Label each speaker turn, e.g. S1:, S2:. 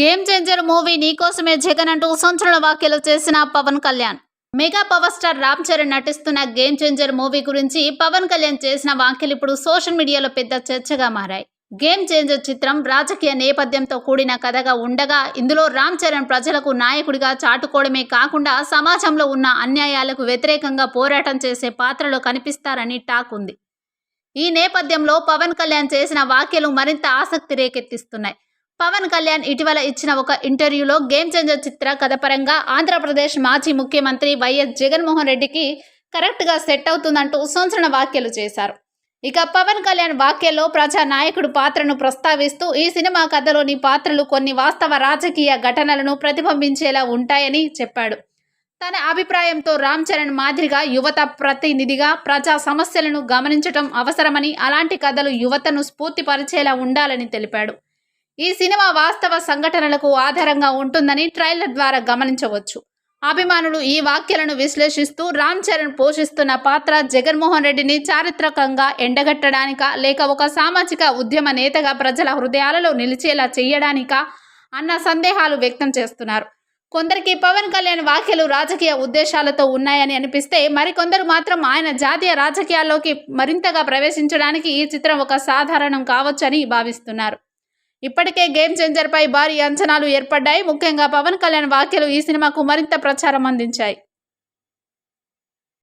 S1: Game changer movie నీకోసమే జగన్ అంటూ సంచలన వ్యాఖ్యలు చేసిన Pawan Kalyan. Mega power star Ram Charan నటిస్తున్న గేమ్ చేంజర్ మూవీ గురించి పవన్ కళ్యాణ్ చేసిన వ్యాఖ్యలు ఇప్పుడు సోషల్ మీడియాలో పెద్ద చర్చగా మారాయి. గేమ్ చేంజర్ చిత్రం రాజకీయ నేపథ్యంతో కూడిన కథగా ఉండగా ఇందులో రామ్ చరణ్ ప్రజలకు నాయకుడిగా చాటుకోవడమే కాకుండా సమాజంలో ఉన్న అన్యాయాలకు వ్యతిరేకంగా పోరాటం చేసే పాత్రలో కనిపిస్తారని టాక్ ఉంది. ఈ నేపథ్యంలో పవన్ కళ్యాణ్ చేసిన వ్యాఖ్యలు మరింత ఆసక్తి రేకెత్తిస్తున్నాయి. పవన్ కళ్యాణ్ ఇటీవల ఇచ్చిన ఒక ఇంటర్వ్యూలో గేమ్ చేంజర్ చిత్ర కథ పరంగా ఆంధ్రప్రదేశ్ మాజీ ముఖ్యమంత్రి వైఎస్ జగన్మోహన్ రెడ్డికి కరెక్ట్గా సెట్ అవుతుందంటూ సంచలన వ్యాఖ్యలు చేశారు. ఇక పవన్ కళ్యాణ్ వాక్యలో ప్రజా నాయకుడు పాత్రను ప్రస్తావిస్తూ ఈ సినిమా కథలోని పాత్రలు కొన్ని వాస్తవ రాజకీయ ఘటనలను ప్రతిబింబించేలా ఉంటాయని చెప్పాడు. తన అభిప్రాయంతో రామ్ చరణ్ మాదిరిగా యువత ప్రతినిధిగా ప్రజా సమస్యలను గమనించటం అవసరమని అలాంటి కథలు యువతను స్ఫూర్తిపరిచేలా ఉండాలని తెలిపాడు. ఈ సినిమా వాస్తవ సంఘటనలకు ఆధారంగా ఉంటుందని ట్రైలర్ ద్వారా గమనించవచ్చు. అభిమానులు ఈ వాక్యాలను విశ్లేషిస్తూ రామ్ చరణ్ పోషిస్తున్న పాత్ర జగన్మోహన్ రెడ్డిని చారిత్రకంగా ఎండగట్టడానికా లేక ఒక సామాజిక ఉద్యమ నేతగా ప్రజల హృదయాలలో నిలిచేలా చేయడానికా అన్న సందేహాలు వ్యక్తం చేస్తున్నారు. కొందరికి పవన్ కళ్యాణ్ వ్యాఖ్యలు రాజకీయ ఉద్దేశాలతో ఉన్నాయని అనిపిస్తే మరికొందరు మాత్రం ఆయన జాతీయ రాజకీయాల్లోకి మరింతగా ప్రవేశించడానికి ఈ చిత్రం ఒక సాధారణం కావచ్చని భావిస్తున్నారు. ఇప్పటికే గేమ్ చేంజర్పై భారీ అంచనాలు ఏర్పడ్డాయి. ముఖ్యంగా పవన్ కళ్యాణ్ వ్యాఖ్యలు ఈ సినిమాకు మరింత ప్రచారం అందించాయి.